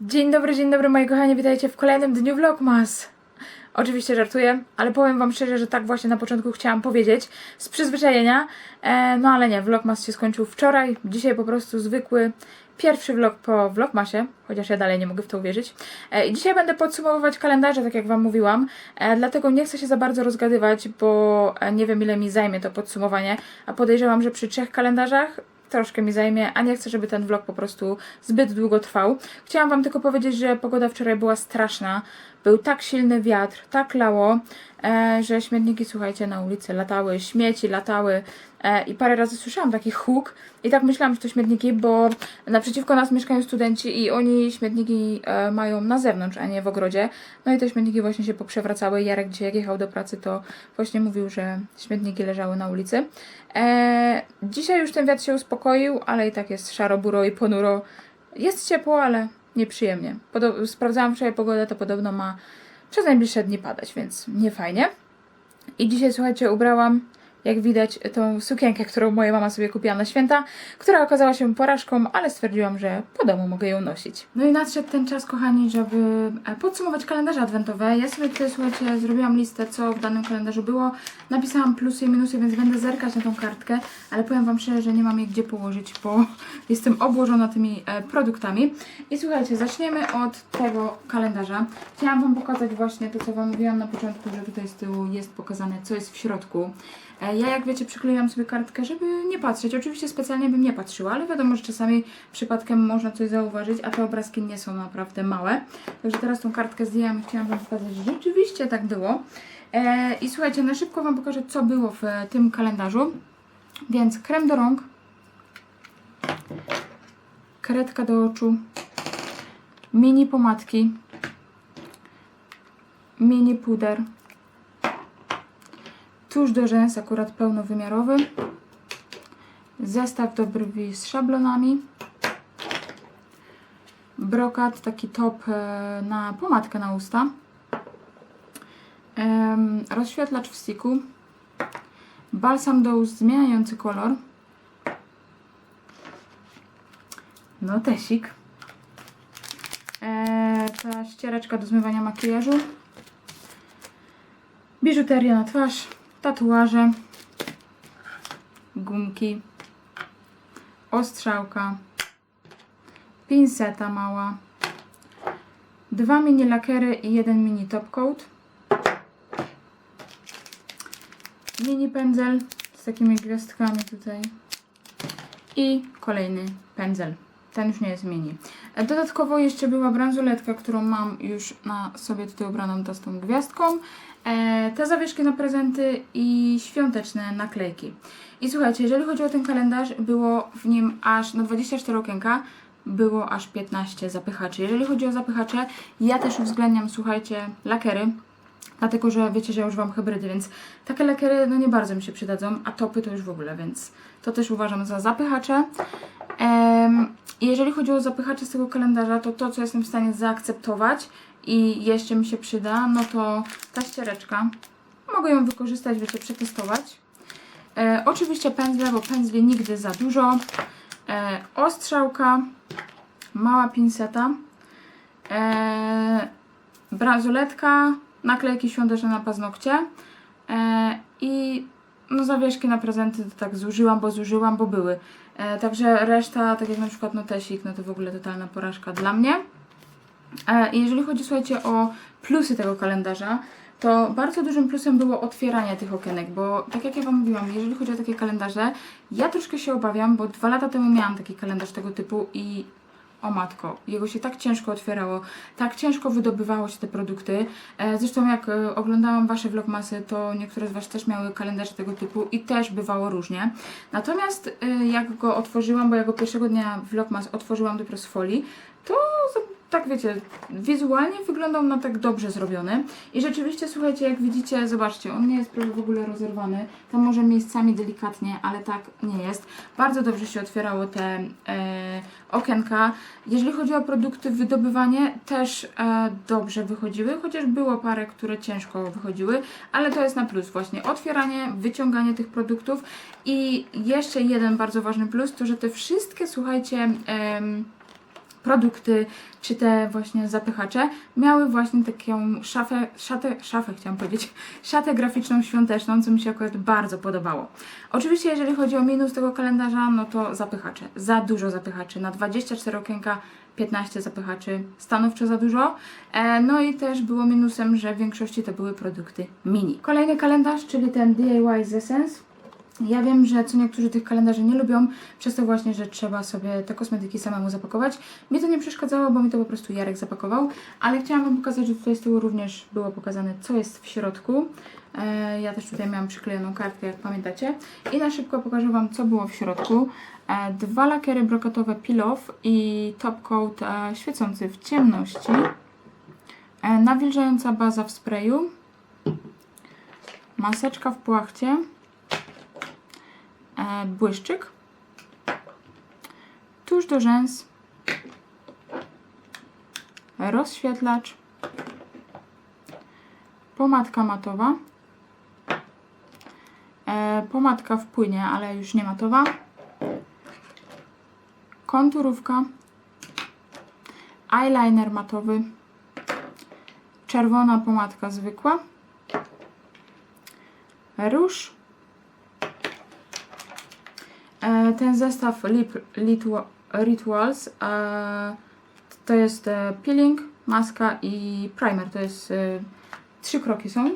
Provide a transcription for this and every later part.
Dzień dobry, dzień dobry moi kochani, witajcie w kolejnym dniu Vlogmas. Oczywiście żartuję, ale powiem wam szczerze, że tak właśnie na początku chciałam powiedzieć, z przyzwyczajenia, e, no ale nie, Vlogmas się skończył wczoraj, dzisiaj po prostu zwykły pierwszy vlog po Vlogmasie, chociaż ja dalej nie mogę w to uwierzyć. E, I dzisiaj będę podsumowywać kalendarze, tak jak wam mówiłam, e, dlatego nie chcę się za bardzo rozgadywać, bo e, nie wiem ile mi zajmie to podsumowanie, a podejrzewam, że przy trzech kalendarzach troszkę mi zajmie, a nie chcę, żeby ten vlog po prostu zbyt długo trwał. Chciałam Wam tylko powiedzieć, że pogoda wczoraj była straszna. Był tak silny wiatr, tak lało, e, że śmietniki, słuchajcie, na ulicy latały, śmieci latały i parę razy słyszałam taki huk i tak myślałam, że to śmietniki, bo naprzeciwko nas mieszkają studenci i oni śmietniki e, mają na zewnątrz, a nie w ogrodzie. No i te śmietniki właśnie się poprzewracały. Jarek dzisiaj jak jechał do pracy, to właśnie mówił, że śmietniki leżały na ulicy. E, dzisiaj już ten wiatr się uspokoił, ale i tak jest szaro, buro i ponuro. Jest ciepło, ale nieprzyjemnie. Podo- sprawdzałam wczoraj pogodę, to podobno ma przez najbliższe dni padać, więc nie fajnie. I dzisiaj, słuchajcie, ubrałam, jak widać, tą sukienkę, którą moja mama sobie kupiła na święta, która okazała się porażką, ale stwierdziłam, że po domu mogę ją nosić. No i nadszedł ten czas, kochani, żeby e, podsumować kalendarze adwentowe. Ja sobie tutaj, słuchajcie, zrobiłam listę, co w danym kalendarzu było. Napisałam plusy i minusy, więc będę zerkać na tą kartkę, ale powiem Wam szczerze, że nie mam jej gdzie położyć, bo jestem obłożona tymi e, produktami. I słuchajcie, zaczniemy od tego kalendarza. Chciałam Wam pokazać właśnie to, co Wam mówiłam na początku, że tutaj z tyłu jest pokazane, co jest w środku. E, Ja, jak wiecie, przykleiłam sobie kartkę, żeby nie patrzeć. Oczywiście specjalnie bym nie patrzyła, ale wiadomo, że czasami przypadkiem można coś zauważyć, a te obrazki nie są naprawdę małe. Także teraz tą kartkę zdjęłam i chciałam Wam pokazać, że rzeczywiście tak było. E, I słuchajcie, na szybko Wam pokażę, co było w tym kalendarzu. Więc krem do rąk, karetka do oczu, mini pomadki, mini puder, tusz do rzęs, akurat pełnowymiarowy, zestaw do brwi z szablonami, brokat, taki top e, na pomadkę na usta, rozświetlacz w stiku, balsam do ust zmieniający kolor, notesik, e, ta ściereczka do zmywania makijażu, biżuteria na twarz, tatuaże, gumki, ostrzałka, pinseta mała, dwa mini lakiery i jeden mini top coat, mini pędzel z takimi gwiazdkami tutaj i kolejny pędzel. Ten już nie jest mini. E, Dodatkowo jeszcze była bransoletka, którą mam już na sobie tutaj ubraną to z tą gwiazdką. E, te zawieszki na prezenty i świąteczne naklejki. I słuchajcie, jeżeli chodzi o ten kalendarz, było w nim aż na 24 okienka, było aż 15 zapychaczy. Jeżeli chodzi o zapychacze, ja też uwzględniam, słuchajcie, lakery. Dlatego, że wiecie, że ja używam hybrydy, więc takie lakiery no nie bardzo mi się przydadzą, a topy to już w ogóle, więc to też uważam za zapychacze. Jeżeli chodzi o zapychacze z tego kalendarza, to to, co jestem w stanie zaakceptować i jeszcze mi się przyda, no to ta ściereczka. Mogę ją wykorzystać, wiecie, przetestować. E, oczywiście pędzle, bo pędzli nigdy za dużo. E, ostrzałka, mała pinceta, e, bransoletka, naklejki świąteczne na paznokcie e, i no zawieszki na prezenty to tak zużyłam, bo zużyłam, bo były. E, także reszta, tak jak na przykład notesik, no to w ogóle totalna porażka dla mnie. E, I jeżeli chodzi, słuchajcie, o plusy tego kalendarza, to bardzo dużym plusem było otwieranie tych okienek, bo tak jak ja Wam mówiłam, jeżeli chodzi o takie kalendarze, ja troszkę się obawiam, bo dwa lata temu miałam taki kalendarz tego typu i o matko, jego się tak ciężko otwierało, tak ciężko wydobywało się te produkty. E, Zresztą jak e, oglądałam Wasze vlogmasy, to niektóre z Was też miały kalendarze tego typu i też bywało różnie. Natomiast e, jak go otworzyłam, bo ja go pierwszego dnia vlogmas otworzyłam dopiero z folii, to tak wiecie, wizualnie wyglądał na tak dobrze zrobiony. I rzeczywiście, słuchajcie, jak widzicie, zobaczcie, on nie jest prawie w ogóle rozerwany. Tam może miejscami delikatnie, ale tak nie jest. Bardzo dobrze się otwierało te e, okienka. Jeżeli chodzi o produkty, wydobywanie też e, dobrze wychodziły, chociaż było parę, które ciężko wychodziły, ale to jest na plus właśnie. Otwieranie, wyciąganie tych produktów i jeszcze jeden bardzo ważny plus, to że te wszystkie, słuchajcie, em, produkty, czy te właśnie zapychacze miały właśnie taką szafę, szatę, szafę chciałam powiedzieć, szatę graficzną świąteczną, co mi się akurat bardzo podobało. Oczywiście jeżeli chodzi o minus tego kalendarza, no to zapychacze. Za dużo zapychaczy. Na 24 okienka 15 zapychaczy, stanowczo za dużo. E, no i też było minusem, że w większości to były produkty mini. Kolejny kalendarz, czyli ten DIY z Essence. Ja wiem, że co niektórzy tych kalendarzy nie lubią, przez to właśnie, że trzeba sobie te kosmetyki samemu zapakować. Mnie to nie przeszkadzało, bo mi to po prostu Jarek zapakował, ale chciałam Wam pokazać, że tutaj z tyłu również było pokazane, co jest w środku. E, ja też tutaj miałam przyklejoną kartkę, jak pamiętacie. I na szybko pokażę Wam, co było w środku. E, dwa lakiery brokatowe Peel Off i Top Coat e, świecący w ciemności. Nawilżająca baza w sprayu. Maseczka w płachcie błyszczyk, tusz do rzęs, rozświetlacz, pomadka matowa, e, pomadka w płynie, ale już nie matowa, konturówka, eyeliner matowy, czerwona pomadka zwykła, róż, E, Ten zestaw lip, Litwa- Rituals to jest e, peeling, maska i primer. To jest e, trzy kroki są.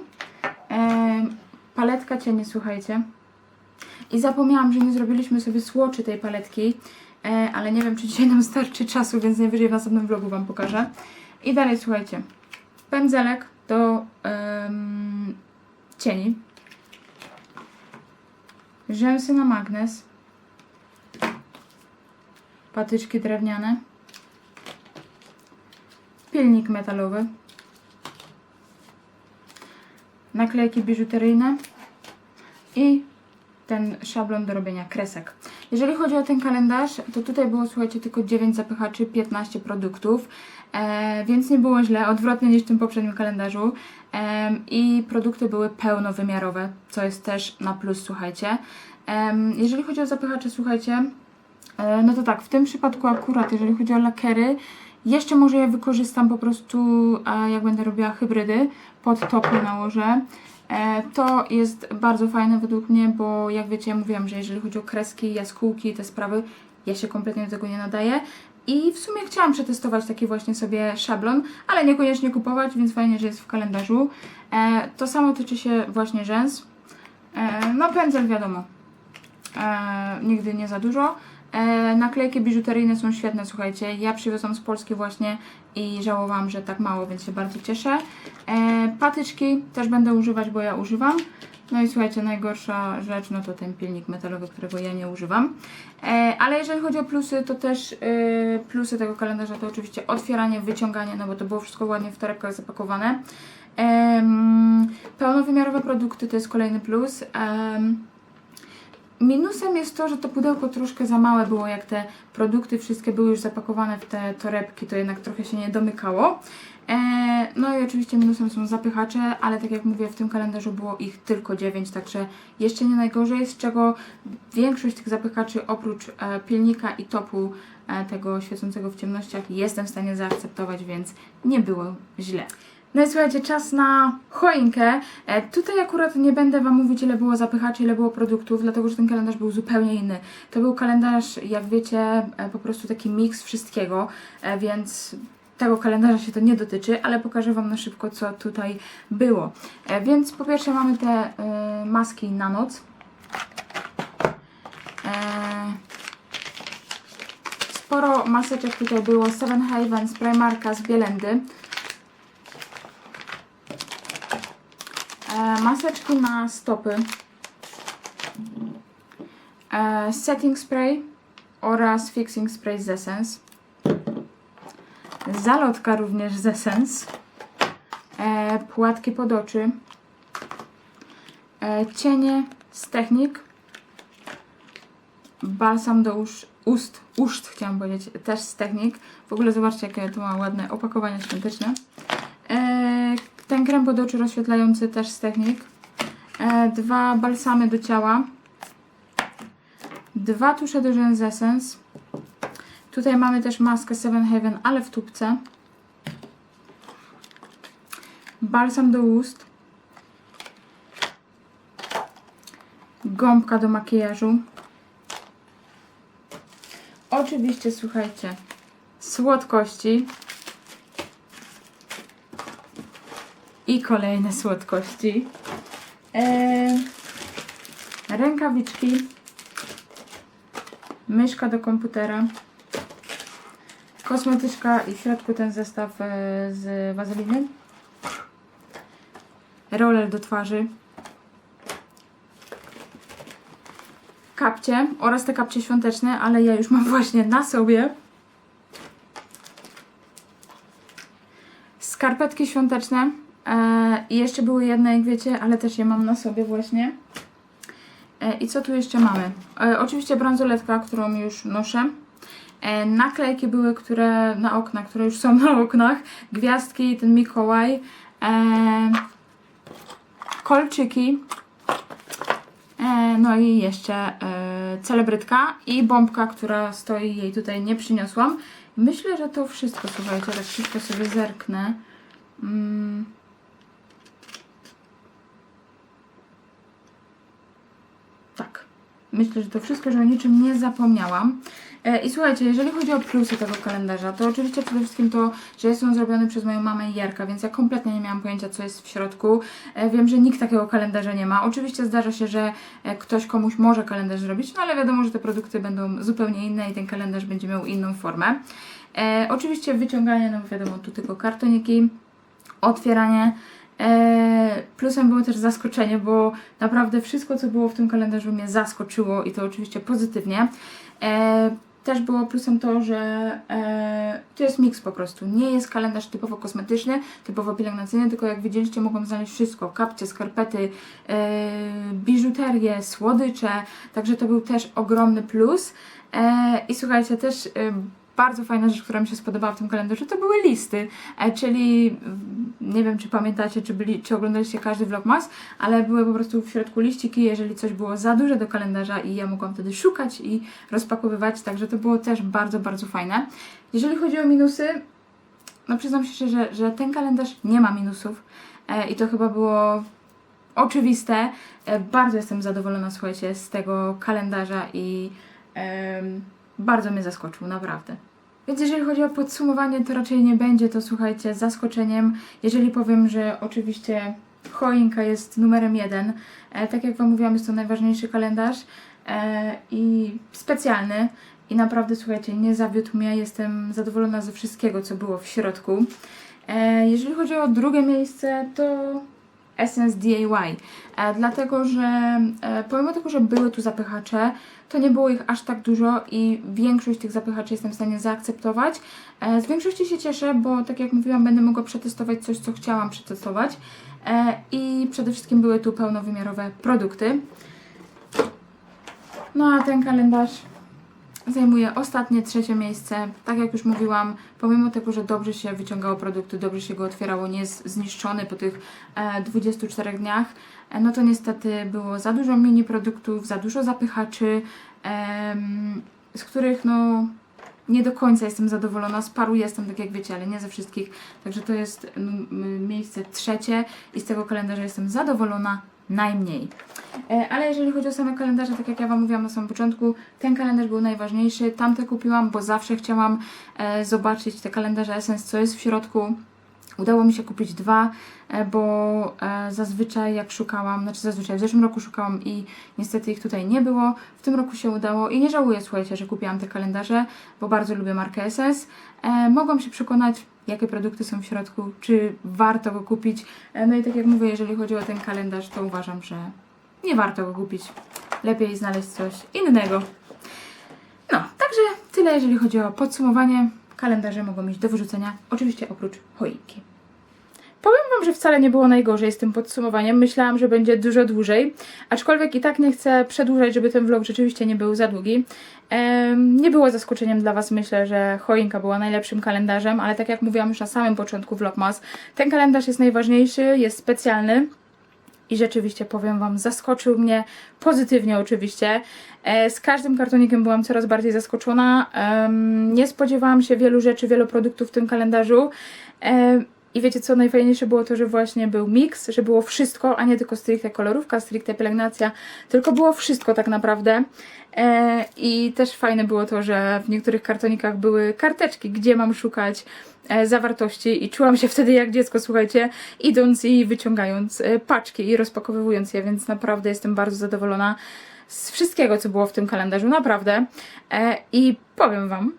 E, Paletka cienie, słuchajcie. I zapomniałam, że nie zrobiliśmy sobie słoczy tej paletki, ale nie wiem, czy dzisiaj nam starczy czasu, więc najwyżej w następnym vlogu Wam pokażę. I dalej, słuchajcie. Pędzelek do cieni. Rzęsy na magnes patyczki drewniane, pilnik metalowy, naklejki biżuteryjne i ten szablon do robienia kresek. Jeżeli chodzi o ten kalendarz, to tutaj było, słuchajcie, tylko 9 zapychaczy, 15 produktów, e, więc nie było źle, odwrotnie niż w tym poprzednim kalendarzu. Em, I produkty były pełnowymiarowe, co jest też na plus, słuchajcie. Em, jeżeli chodzi o zapychacze, słuchajcie, E, No to tak, w tym przypadku akurat, jeżeli chodzi o lakiery, jeszcze może je wykorzystam po prostu, e, jak będę robiła hybrydy, pod topy nałożę. E, To jest bardzo fajne według mnie, bo jak wiecie, ja mówiłam, że jeżeli chodzi o kreski, jaskółki i te sprawy, ja się kompletnie do tego nie nadaję. I w sumie chciałam przetestować taki właśnie sobie szablon, ale niekoniecznie kupować, więc fajnie, że jest w kalendarzu. E, To samo tyczy się właśnie rzęs. E, No pędzel wiadomo, e, nigdy nie za dużo. E, naklejki biżuteryjne są świetne, słuchajcie. Ja przywiozłam z Polski właśnie i żałowałam, że tak mało, więc się bardzo cieszę. E, patyczki też będę używać, bo ja używam. No i słuchajcie, najgorsza rzecz, no to ten pilnik metalowy, którego ja nie używam. E, ale jeżeli chodzi o plusy, to też e, plusy tego kalendarza to oczywiście otwieranie, wyciąganie, no bo to było wszystko ładnie w torebkach zapakowane. Em, pełnowymiarowe produkty to jest kolejny plus. Em, Minusem jest to, że to pudełko troszkę za małe było, jak te produkty wszystkie były już zapakowane w te torebki, to jednak trochę się nie domykało. E, no i oczywiście minusem są zapychacze, ale tak jak mówię, w tym kalendarzu było ich tylko 9, także jeszcze nie najgorzej, z czego większość tych zapychaczy oprócz e, pilnika i topu e, tego świecącego w ciemnościach jestem w stanie zaakceptować, więc nie było źle. No i słuchajcie, czas na choinkę. E, tutaj akurat nie będę Wam mówić, ile było zapychaczy, ile było produktów, dlatego że ten kalendarz był zupełnie inny. To był kalendarz, jak wiecie, e, po prostu taki miks wszystkiego, e, więc tego kalendarza się to nie dotyczy, ale pokażę Wam na szybko, co tutaj było. E, więc po pierwsze mamy te e, maski na noc. E, sporo maseczek tutaj było. Seven Haven, Spray Marka z Bielendy. Maseczki na stopy, e, setting spray oraz fixing spray z Essence, zalotka również z Essence, e, płatki pod oczy, e, cienie z Technik, balsam do usz, ust, uszt chciałam powiedzieć, też z Technik. W ogóle zobaczcie jakie to ma ładne opakowanie świąteczne. Krem pod oczy rozświetlający też z technik. E, dwa balsamy do ciała. Dwa tusze do z Essence. Tutaj mamy też maskę Seven Heaven, ale w tubce. Balsam do ust. Gąbka do makijażu. Oczywiście, słuchajcie, słodkości. I kolejne słodkości. Eee, rękawiczki. Myszka do komputera. Kosmetyczka i w środku ten zestaw e, z wazeliny. Roller do twarzy. Kapcie oraz te kapcie świąteczne, ale ja już mam właśnie na sobie. Skarpetki świąteczne. E, I jeszcze były jedne, jak wiecie, ale też je mam na sobie właśnie. E, I co tu jeszcze mamy? E, oczywiście bransoletka, którą już noszę. Naklejki były, które na okna, które już są na oknach. Gwiazdki, ten Mikołaj. Kolczyki. No i jeszcze celebrytka i bombka, która stoi, jej tutaj nie przyniosłam. Myślę, że to wszystko, słuchajcie, tak szybko sobie zerknę. Mm. Tak. Myślę, że to wszystko, że o niczym nie zapomniałam. E, I słuchajcie, jeżeli chodzi o plusy tego kalendarza, to oczywiście przede wszystkim to, że jest on zrobiony przez moją mamę Jarka, więc ja kompletnie nie miałam pojęcia, co jest w środku. E, Wiem, że nikt takiego kalendarza nie ma. Oczywiście zdarza się, że e, ktoś komuś może kalendarz zrobić, no ale wiadomo, że te produkty będą zupełnie inne i ten kalendarz będzie miał inną formę. E, oczywiście wyciąganie, no wiadomo, tu tylko kartoniki, otwieranie. E, plusem było też zaskoczenie, bo naprawdę wszystko, co było w tym kalendarzu mnie zaskoczyło i to oczywiście pozytywnie. E, też było plusem to, że e, to jest miks po prostu. Nie jest kalendarz typowo kosmetyczny, typowo pielęgnacyjny, tylko jak widzieliście mogłam znaleźć wszystko. Kapcie, skarpety, biżuterię, słodycze. Także to był też ogromny plus. I słuchajcie, też bardzo fajna rzecz, która mi się spodobała w tym kalendarzu, to były listy. E, czyli nie wiem, czy pamiętacie, czy, byli, czy oglądaliście każdy vlogmas, ale były po prostu w środku liściki, jeżeli coś było za duże do kalendarza i ja mogłam wtedy szukać i rozpakowywać, także to było też bardzo, bardzo fajne. Jeżeli chodzi o minusy, no przyznam się szczerze, że ten kalendarz nie ma minusów e, i to chyba było oczywiste. E, bardzo jestem zadowolona, słuchajcie, z tego kalendarza i em, bardzo mnie zaskoczył, naprawdę. Więc jeżeli chodzi o podsumowanie, to raczej nie będzie to, słuchajcie, zaskoczeniem, jeżeli powiem, że oczywiście choinka jest numerem jeden. E, tak jak Wam mówiłam, jest to najważniejszy kalendarz e, i specjalny. I naprawdę, słuchajcie, nie zawiódł mnie. Jestem zadowolona ze wszystkiego, co było w środku. E, jeżeli chodzi o drugie miejsce, to Essence DIY. E, dlatego, że e, pomimo tego, że były tu zapychacze, to nie było ich aż tak dużo i większość tych zapychaczy jestem w stanie zaakceptować. E, z większości się cieszę, bo tak jak mówiłam, będę mogła przetestować coś, co chciałam przetestować. E, I przede wszystkim były tu pełnowymiarowe produkty. No a ten kalendarz zajmuje ostatnie, trzecie miejsce. Tak jak już mówiłam, pomimo tego, że dobrze się wyciągało produkty, dobrze się go otwierało, nie jest zniszczony po tych e, 24 dniach, e, no to niestety było za dużo mini produktów, za dużo zapychaczy, z których no nie do końca jestem zadowolona. Z paru jestem, tak jak wiecie, ale nie ze wszystkich. Także to jest miejsce trzecie i z tego kalendarza jestem zadowolona najmniej. E, Ale jeżeli chodzi o same kalendarze, tak jak ja Wam mówiłam na samym początku, ten kalendarz był najważniejszy. Tamte kupiłam, bo zawsze chciałam e, zobaczyć te kalendarze Essence, co jest w środku. Udało mi się kupić dwa, e, bo zazwyczaj jak szukałam, znaczy zazwyczaj w zeszłym roku szukałam i niestety ich tutaj nie było. W tym roku się udało i nie żałuję, słuchajcie, że kupiłam te kalendarze, bo bardzo lubię markę. E, mogłam się przekonać, jakie produkty są w środku, czy warto go kupić. E, no i tak jak mówię, jeżeli chodzi o ten kalendarz, to uważam, że nie warto go kupić. Lepiej znaleźć coś innego. No, także tyle, jeżeli chodzi o podsumowanie. Kalendarze mogą iść do wyrzucenia, oczywiście oprócz choinki. Powiem Wam, że wcale nie było najgorzej z tym podsumowaniem. Myślałam, że będzie dużo dłużej, aczkolwiek i tak nie chcę przedłużać, żeby ten vlog rzeczywiście nie był za długi. Nie było zaskoczeniem dla Was, myślę, że choinka była najlepszym kalendarzem, ale tak jak mówiłam już na samym początku vlogmas, ten kalendarz jest najważniejszy, jest specjalny. i rzeczywiście powiem Wam, zaskoczył mnie pozytywnie oczywiście. E, Z każdym kartonikiem byłam coraz bardziej zaskoczona. Nie spodziewałam się wielu rzeczy, wielu produktów w tym kalendarzu. I wiecie co, najfajniejsze było to, że właśnie był miks, że było wszystko, a nie tylko stricte kolorówka, stricte pielęgnacja, tylko było wszystko tak naprawdę. E, I też fajne było to, że w niektórych kartonikach były karteczki, gdzie mam szukać e, zawartości i czułam się wtedy jak dziecko, słuchajcie, idąc i wyciągając e, paczki i rozpakowywując je, więc naprawdę jestem bardzo zadowolona z wszystkiego, co było w tym kalendarzu, naprawdę. E, I powiem Wam,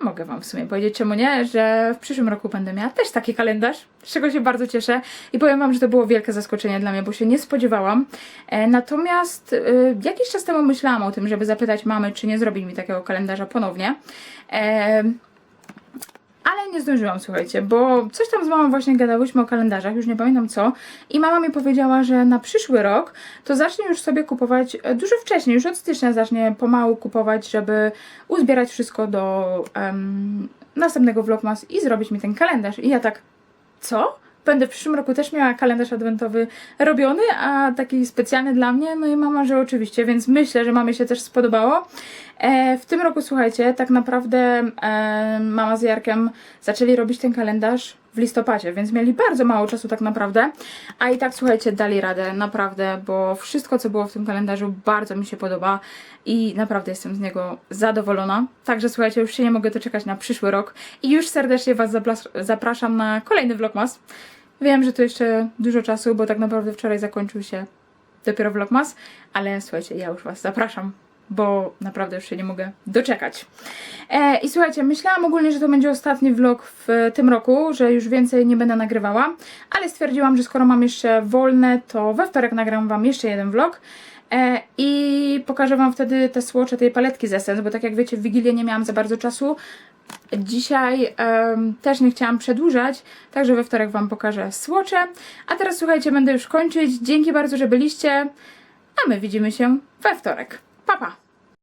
mogę Wam w sumie powiedzieć, czemu nie, że w przyszłym roku będę miała też taki kalendarz, z czego się bardzo cieszę i powiem Wam, że to było wielkie zaskoczenie dla mnie, bo się nie spodziewałam. E, natomiast e, jakiś czas temu myślałam o tym, żeby zapytać mamy, czy nie zrobi mi takiego kalendarza ponownie. Ale nie zdążyłam, słuchajcie, bo coś tam z mamą właśnie gadałyśmy o kalendarzach, już nie pamiętam co. I mama mi powiedziała, że na przyszły rok to zacznie już sobie kupować e, dużo wcześniej, już od stycznia zacznie pomału kupować, żeby uzbierać wszystko do em, następnego vlogmas i zrobić mi ten kalendarz. I ja tak, co? Będę w przyszłym roku też miała kalendarz adwentowy robiony, a taki specjalny dla mnie. No i mama, że oczywiście, więc myślę, że mamie się też spodobało. E, w tym roku, słuchajcie, tak naprawdę e, mama z Jarkiem zaczęli robić ten kalendarz w listopadzie, więc mieli bardzo mało czasu tak naprawdę. A i tak, słuchajcie, dali radę, naprawdę, bo wszystko, co było w tym kalendarzu, bardzo mi się podoba i naprawdę jestem z niego zadowolona. Także, słuchajcie, już się nie mogę doczekać na przyszły rok i już serdecznie Was zapraszam na kolejny vlogmas. Wiem, że to jeszcze dużo czasu, bo tak naprawdę wczoraj zakończył się dopiero vlogmas, ale słuchajcie, ja już Was zapraszam, bo naprawdę już się nie mogę doczekać. E, I słuchajcie, myślałam ogólnie, że to będzie ostatni vlog w tym roku, że już więcej nie będę nagrywała, ale stwierdziłam, że skoro mam jeszcze wolne, to we wtorek nagram Wam jeszcze jeden vlog. E, I pokażę Wam wtedy te słocze tej paletki z Essence, bo tak jak wiecie, w Wigilię nie miałam za bardzo czasu. Dzisiaj em, też nie chciałam przedłużać, także we wtorek Wam pokażę słocze. A teraz słuchajcie, będę już kończyć. Dzięki bardzo, że byliście, a my widzimy się we wtorek. Pa, pa!